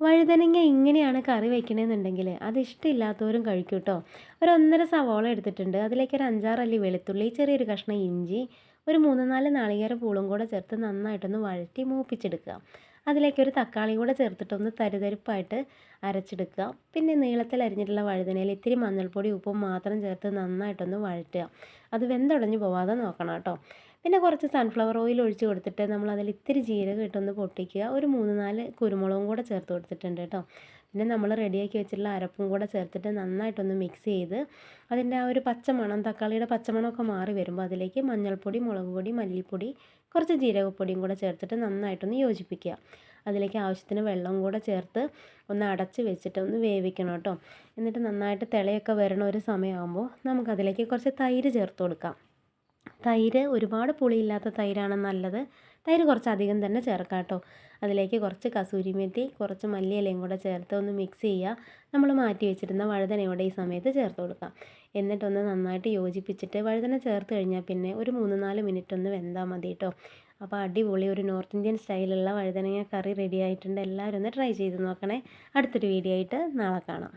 വഴുതനങ്ങ ഇങ്ങനെയാണ് കറി വെക്കണമെന്നുണ്ടെങ്കിൽ അത് ഇഷ്ടമില്ലാത്തവരും കഴിക്കും കേട്ടോ ഒരു ഒന്നര സവോള എടുത്തിട്ടുണ്ട്. അതിലേക്ക് ഒരു അഞ്ചാറല്ലി വെളുത്തുള്ളി ചെറിയൊരു കഷ്ണം ഇഞ്ചി ഒരു മൂന്ന് നാല് നാളികേര പൂളും കൂടെ ചേർത്ത് നന്നായിട്ടൊന്ന് വഴറ്റി മൂപ്പിച്ചെടുക്കുക. അതിലേക്ക് ഒരു തക്കാളി കൂടെ ചേർത്തിട്ടൊന്ന് തരിതരിപ്പായിട്ട് അരച്ചെടുക്കുക. പിന്നെ നീളത്തിൽ അരിഞ്ഞിട്ടുള്ള വഴുതനയിൽ ഇത്തിരി മഞ്ഞൾപ്പൊടി ഉപ്പും മാത്രം ചേർത്ത് നന്നായിട്ടൊന്ന് വഴറ്റുക. അത് വെന്തുടഞ്ഞു പോവാതെ നോക്കണം കേട്ടോ. പിന്നെ കുറച്ച് സൺഫ്ലവർ ഓയിൽ ഒഴിച്ച് കൊടുത്തിട്ട് നമ്മൾ അതിൽ ഇത്തിരി ജീരകം ഇട്ടൊന്ന് പൊട്ടിക്കുക. ഒരു മൂന്ന് നാല് കുരുമുളകും കൂടെ ചേർത്ത് കൊടുത്തിട്ടുണ്ട് കേട്ടോ. പിന്നെ നമ്മൾ റെഡിയാക്കി വെച്ചിട്ടുള്ള അരപ്പും കൂടെ ചേർത്തിട്ട് നന്നായിട്ടൊന്ന് മിക്സ് ചെയ്ത് അതിന്റെ ആ ഒരു പച്ചമണം തക്കാളിയുടെ പച്ചമണമൊക്കെ മാറി വരുമ്പോൾ അതിലേക്ക് മഞ്ഞൾപ്പൊടി മുളക് പൊടി മല്ലിപ്പൊടി കുറച്ച് ജീരകപ്പൊടിയും കൂടെ ചേർത്തിട്ട് നന്നായിട്ടൊന്ന് യോജിപ്പിക്കുക. അതിലേക്ക് ആവശ്യത്തിന് വെള്ളം കൂടെ ചേർത്ത് ഒന്ന് അടച്ച് വെച്ചിട്ട് ഒന്ന് വേവിക്കണം കേട്ടോ. എന്നിട്ട് നന്നായിട്ട് തിളയൊക്കെ വരണ ഒരു സമയമാകുമ്പോൾ നമുക്കതിലേക്ക് കുറച്ച് തൈര് ചേർത്ത് കൊടുക്കാം. തൈര് ഒരുപാട് പുളിയില്ലാത്ത തൈരാണ് നല്ലത്. തൈര് കുറച്ച് അധികം തന്നെ ചേർക്കാം കേട്ടോ. അതിലേക്ക് കുറച്ച് കസൂരിമെത്തി കുറച്ച് മല്ലിയിലയും കൂടെ ചേർത്ത് ഒന്ന് മിക്സ് ചെയ്യുക. നമ്മൾ മാറ്റി വെച്ചിരുന്ന വഴുതനയോടെ ഈ സമയത്ത് ചേർത്ത് കൊടുക്കാം. എന്നിട്ടൊന്ന് നന്നായിട്ട് യോജിപ്പിച്ചിട്ട് വഴുതന ചേർത്ത് കഴിഞ്ഞാൽ പിന്നെ ഒരു മൂന്ന് നാല് മിനിറ്റ് ഒന്ന് വെന്താൽ മതി കേട്ടോ. അപ്പോൾ അടിപൊളി ഒരു നോർത്ത് ഇന്ത്യൻ സ്റ്റൈലുള്ള വഴുതനങ്ങ കറി റെഡി ആയിട്ടുണ്ട്. എല്ലാവരും ഒന്ന് ട്രൈ ചെയ്ത് നോക്കണേ. അടുത്തൊരു വീഡിയോ ആയിട്ട് നാളെ കാണാം.